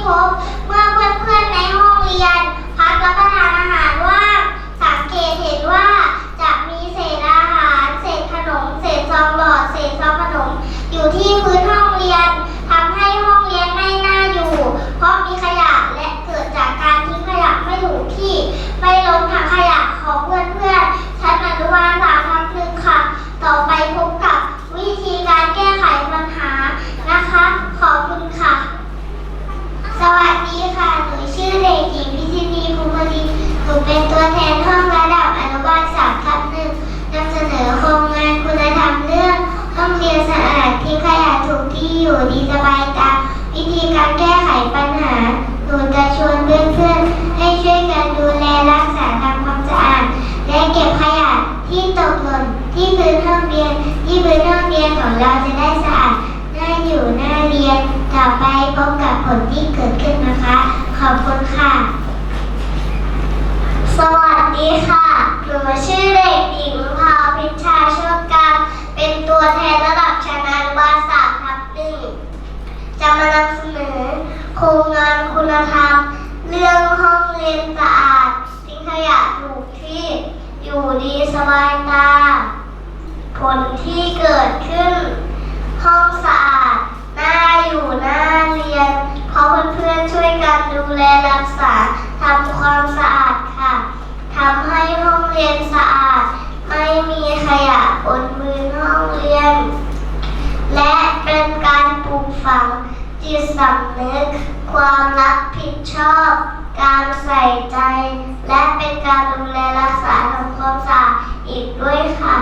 wow ูดีสบายตาวิธีการแก้ไขปัญหา หนูจะชวนเพื่อนๆ ให้ช่วยกันดูแลรักษาทำความสะอาด และเก็บขยะที่ตกหล่นที่พื้นห้องเรียน ที่พื้นห้องเรียนของเราจะได้สะอาดน่าอยู่น่าเรียน ต่อไปพบกับผลที่เกิดขึ้นนะคะ ขอบคุณค่ะ สวัสดีค่ะ หนูชื่อเด็กหญิงภาพิชชาโชคการเป็นตัวแทนระดับชั้นอนุบาลสามทับหนึ่ง จะมานำเสนอ โครงงานคุณธรรม เรื่องห้องเรียนสะอาดทิ้งขยะถูกที่อยู่ดีสบายตา ผลที่เกิดขึ้น ห้องสะอาดน่าอยู่น่าเรียน เพราะเพื่อนๆช่วยกันดูแลรักษาทำความสะอาดค่ะทำให้ห้องเรียนสะอาด ไม่มีขยะบนพื้นห้องเรียน และเป็นการปลูก ฝังจิตสำนึก ความรับผิดชอบ การใส่ใจ และเป็นการดูแลรักษาทำความสะอาดอีกด้วยค่ะ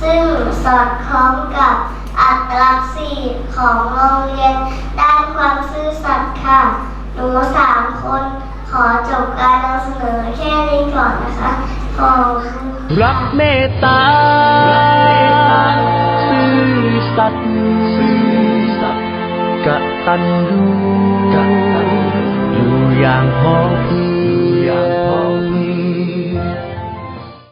ซึ่งสอดคล้องกับอัตลักษณ์สี่ของโรงเรียน ด้านความซื่อสัตย์ค่ะ หนูสามคนขอจบการนำเสนอแค่นี้ก่อนนะคะขอบคุณรักเมตตาซื่อสัตย์ ซื่อสัตย์กตัญญูกตัญญูอยู่อย่างพ่อ